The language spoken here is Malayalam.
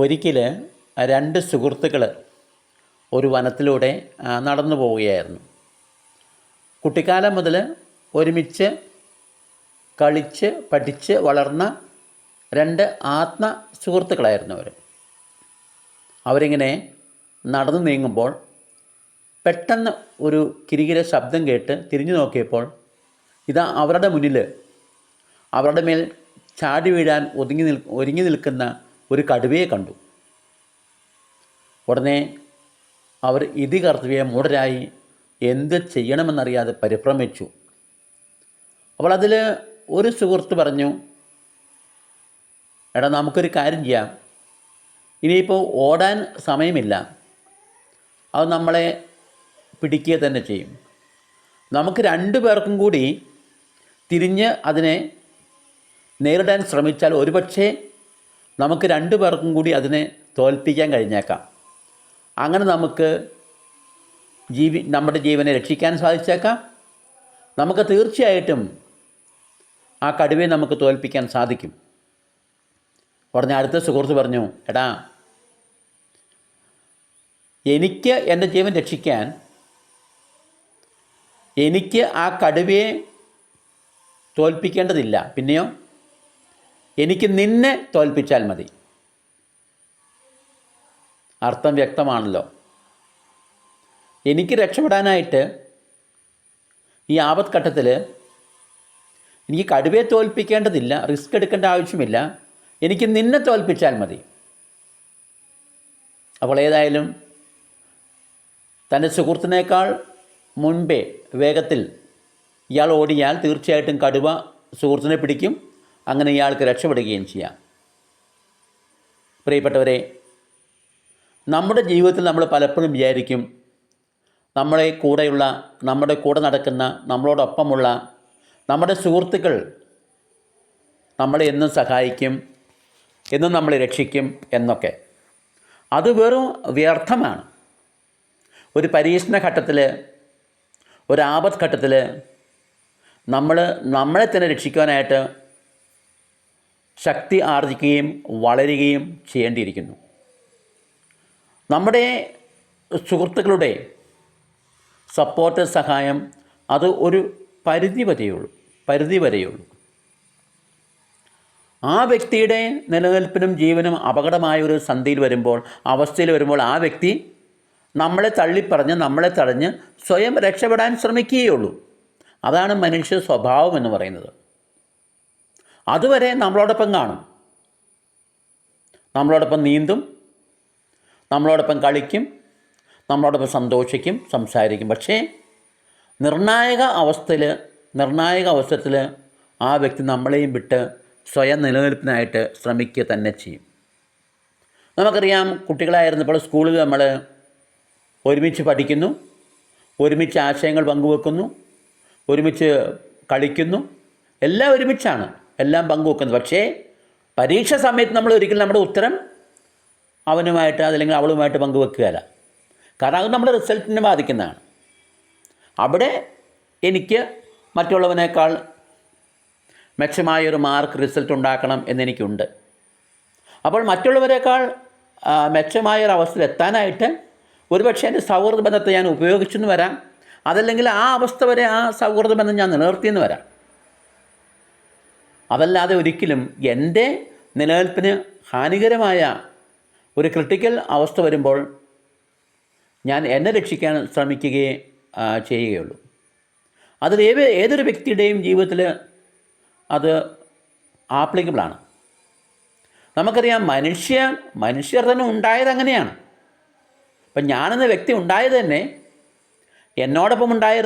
ഒരിക്കൽ രണ്ട് സുഹൃത്തുക്കൾ ഒരു വനത്തിലൂടെ നടന്നു പോവുകയായിരുന്നു. കുട്ടിക്കാലം മുതൽ ഒരുമിച്ച് കളിച്ച് പഠിച്ച് വളർന്ന രണ്ട് ആത്മ സുഹൃത്തുക്കളായിരുന്നു അവർ അവരിങ്ങനെ നടന്നു നീങ്ങുമ്പോൾ പെട്ടെന്ന് ഒരു കിരികിര ശബ്ദം കേട്ട് തിരിഞ്ഞു നോക്കിയപ്പോൾ ഇതാ അവരുടെ മുന്നിൽ അവരുടെ മേൽ ചാടി വീഴാൻ ഒതുങ്ങി നിൽ ഒരുങ്ങി നിൽക്കുന്ന ഒരു കടുവയെ കണ്ടു. ഉടനെ അവർ ഇതി കർത്തവ്യ മൂടരായി എന്ത് ചെയ്യണമെന്നറിയാതെ പരിഭ്രമിച്ചു. അവൾ അതിൽ ഒരു സുഹൃത്ത് പറഞ്ഞു എടാ നമുക്കൊരു കാര്യം ചെയ്യാം. ഇനിയിപ്പോൾ ഓടാൻ സമയമില്ല. അത് നമ്മളെ പിടിക്കുക തന്നെ ചെയ്യും. നമുക്ക് രണ്ടു പേർക്കും കൂടി തിരിഞ്ഞ് അതിനെ നേരിടാൻ ശ്രമിച്ചാൽ ഒരുപക്ഷെ നമുക്ക് രണ്ടു പേർക്കും കൂടി അതിനെ തോൽപ്പിക്കാൻ കഴിഞ്ഞേക്കാം. അങ്ങനെ നമുക്ക് ജീവി നമ്മുടെ ജീവനെ രക്ഷിക്കാൻ സാധിച്ചേക്കാം. നമുക്ക് തീർച്ചയായിട്ടും ആ കടുവയെ നമുക്ക് തോൽപ്പിക്കാൻ സാധിക്കും. ഉടനെ അടുത്ത സുഹൃത്ത് പറഞ്ഞു എടാ എനിക്ക് എന്റെ ജീവൻ രക്ഷിക്കാൻ എനിക്ക് ആ കടുവയെ തോൽപ്പിക്കേണ്ടതില്ല. പിന്നെയോ? എനിക്ക് നിന്നെ തോൽപ്പിച്ചാൽ മതി. അർത്ഥം വ്യക്തമാണല്ലോ. എനിക്ക് രക്ഷപ്പെടാനായിട്ട് ഈ ആപത്ഘട്ടത്തിൽ എനിക്ക് കടുവയെ തോൽപ്പിക്കേണ്ടതില്ല റിസ്ക് എടുക്കേണ്ട ആവശ്യമില്ല. എനിക്ക് നിന്നെ തോൽപ്പിച്ചാൽ മതി. അപ്പോൾ ഏതായാലും തന്റെ സുഹൃത്തിനേക്കാൾ മുൻപേ വേഗത്തിൽ ഇയാൾ ഓടിയാൽ തീർച്ചയായിട്ടും കടുവ സുഹൃത്തിനെ പിടിക്കും. അങ്ങനെ ഇയാൾക്ക് രക്ഷപ്പെടുകയും ചെയ്യാം. പ്രിയപ്പെട്ടവരെ നമ്മുടെ ജീവിതത്തിൽ നമ്മൾ പലപ്പോഴും വിചാരിക്കും നമ്മളെ കൂടെയുള്ള നമ്മുടെ കൂടെ നടക്കുന്ന നമ്മളോടൊപ്പമുള്ള നമ്മുടെ സുഹൃത്തുക്കൾ നമ്മളെ എന്നും സഹായിക്കും എന്നും നമ്മളെ രക്ഷിക്കും എന്നൊക്കെ. അത് വെറും വ്യർത്ഥമാണ്. ഒരു പരീക്ഷണ ഘട്ടത്തിൽ ഒരു ആപത് ഘട്ടത്തിൽ നമ്മൾ നമ്മളെ തന്നെ രക്ഷിക്കാനായിട്ട് ശക്തി ആർജിക്കുകയും വളരുകയും ചെയ്യേണ്ടിയിരിക്കുന്നു. നമ്മുടെ സുഹൃത്തുക്കളുടെ സപ്പോർട്ട് സഹായം അത് ഒരു പരിധി വരെയുള്ളൂ പരിധി വരെയുള്ളൂ. ആ വ്യക്തിയുടെ നിലനിൽപ്പിനും ജീവനും അപകടമായ ഒരു സന്ധിയിൽ വരുമ്പോൾ അവസ്ഥയിൽ വരുമ്പോൾ ആ വ്യക്തി നമ്മളെ തള്ളിപ്പറഞ്ഞ് നമ്മളെ തടഞ്ഞ് സ്വയം രക്ഷപ്പെടാൻ ശ്രമിക്കുകയുള്ളൂ. അതാണ് മനുഷ്യ സ്വഭാവം എന്ന് പറയുന്നത്. അതുവരെ നമ്മളോടൊപ്പം കാണും. നമ്മളോടൊപ്പം നീന്തും. നമ്മളോടൊപ്പം കളിക്കും. നമ്മളോടൊപ്പം സന്തോഷിക്കും സംസാരിക്കും. പക്ഷേ നിർണായക അവസ്ഥയിൽ നിർണായക അവസരത്തിൽ ആ വ്യക്തി നമ്മളെയും വിട്ട് സ്വയം നിലനിൽപ്പിനായിട്ട് ശ്രമിക്കുക തന്നെ ചെയ്യും. നമുക്കറിയാം കുട്ടികളായിരുന്നപ്പോൾ സ്കൂളിൽ നമ്മൾ ഒരുമിച്ച് പഠിക്കുന്നു. ഒരുമിച്ച് ആശയങ്ങൾ പങ്കുവെക്കുന്നു. ഒരുമിച്ച് കളിക്കുന്നു. എല്ലാം ഒരുമിച്ചാണ്. എല്ലാം പങ്കുവെക്കുന്നത് പക്ഷേ പരീക്ഷ സമയത്ത് നമ്മൾ ഒരിക്കലും നമ്മുടെ ഉത്തരം അവനുമായിട്ട് അതല്ലെങ്കിൽ അവളുമായിട്ട് പങ്കുവെക്കുകയല്ല. കാരണം അത് നമ്മുടെ റിസൾട്ടിനെ ബാധിക്കുന്നതാണ്. അവിടെ എനിക്ക് മറ്റുള്ളവനേക്കാൾ മെച്ചമായൊരു മാർക്ക് റിസൾട്ട് ഉണ്ടാക്കണം എന്നെനിക്കുണ്ട് അപ്പോൾ മറ്റുള്ളവരെക്കാൾ മെച്ചമായൊരു അവസ്ഥയിൽ എത്താനായിട്ട് ഒരുപക്ഷെ എന്റെ സൗഹൃദ ബന്ധത്തെ ഞാൻ ഉപയോഗിച്ചെന്ന് വരാം. അതല്ലെങ്കിൽ ആ അവസ്ഥ വരെ ആ സൗഹൃദ ബന്ധം ഞാൻ നിലനിർത്തിയെന്ന് വരാം. അതല്ലാതെ ഒരിക്കലും എന്റെ നിലനിൽപ്പിന് ഹാനികരമായ ഒരു ക്രിട്ടിക്കൽ അവസ്ഥ വരുമ്പോൾ ഞാൻ എന്നെ രക്ഷിക്കാൻ ശ്രമിക്കുകയേ ചെയ്യുകയുള്ളൂ. അതിൽ ഏത് ഏതൊരു വ്യക്തിയുടെയും ജീവിതത്തിൽ അത് ആപ്ലിക്കബിളാണ് നമുക്കറിയാം മനുഷ്യ മനുഷ്യർ തന്നെ ഉണ്ടായത് അങ്ങനെയാണ്. അപ്പം ഞാനെന്ന വ്യക്തി ഉണ്ടായത് തന്നെ എന്നോടൊപ്പം ഉണ്ടായ